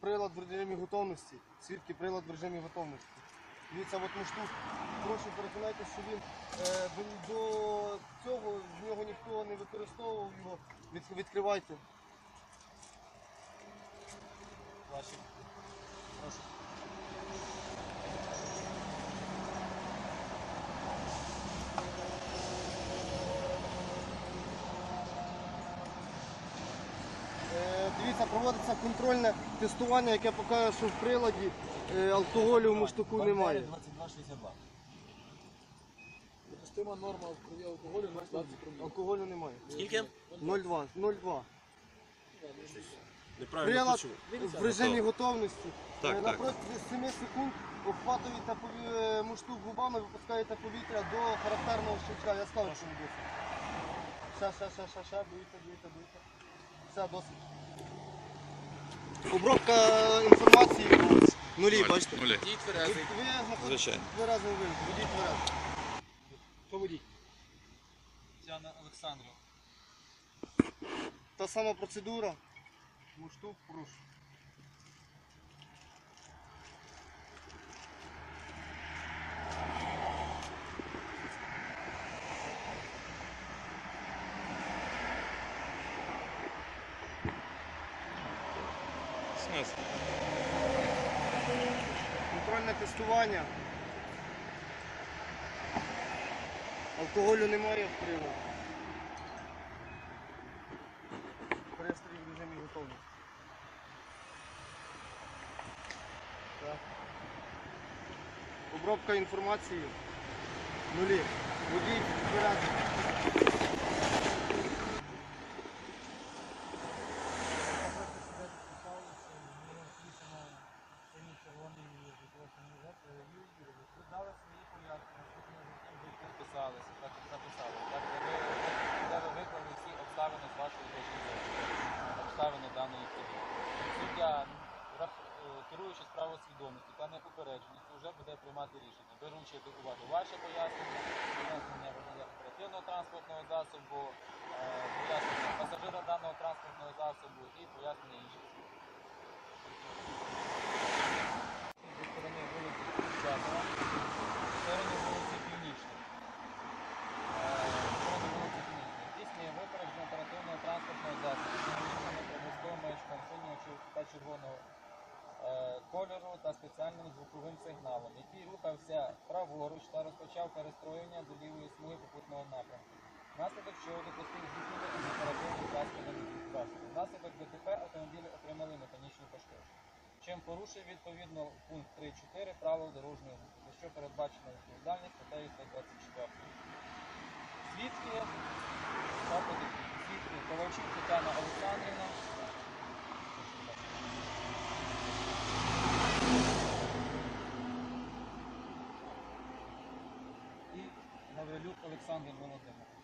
прилад в режимі готовності. Свідки прилад в режимі готовності. Дивіться, от муштук. Прошу переконайтеся, що він е, до цього в нього ніхто не використовував його. Від, відкривайте. Ваші. Прошу. Е, Дивіться, проводиться контрольне тестування, яке покаже, що в приладі е, алкоголю в муштуку немає. 2262. Допустима норма крові алкоголю 0,20 проміл. Алкоголю немає. Скільки? 0,2. 0,2. Неправильно Прилад почув. в режимі готовності. Так, Е, так. Напроти 7 секунд обхватуєте пові- е, муштук губами, випускаєте повітря до характерного щелчка. Я скажу, що буде. Ще, ще, ще, ще, ще, дуйте, дуйте, дуйте. Все, досить. Обробка інформації нулі, бачите? Нулі. Дій Ви, тверезий. ви знаходитесь Звичайно. в тверезому вигляді, водіть тверезо. Поводіть. Тетяна Олександрівна. Та сама процедура. Муштук, прошу. Смисл? Контрольне тестування. Алкоголю немає в приладі. Пристрій в режимі готовності. Так. Обробка інформації. Нулі. Водій вперед. Беручи до ваше пояснення, пояснення водія оперативного транспортного засобу, е, пояснення пасажира даного транспортного засобу і пояснення інших. Зі сторони вулиці Курчатова, в сторону вулиці Північної. Е, в сторону вулиці Північної. Здійснює випередження оперативного транспортного засобу з вулицями промисловим маячком синього чи- та червоного е, кольору та спеціальним звуковим сигналом, який рухався праворуч та розпочав перестроєння до лівої смуги попутного напрямку. Внаслідок чого допустив зіткнення засобом засобом. Внаслідок ДТП автомобілі отримали механічну пошкодження. Чим порушив відповідно пункт 3.4 правил дорожнього руху, за що передбачена відповідальність статтею 124. Свідки. Свідки Ковальчук Тетяна Олександрівна. І Гаврилюк Олександр Володимирович.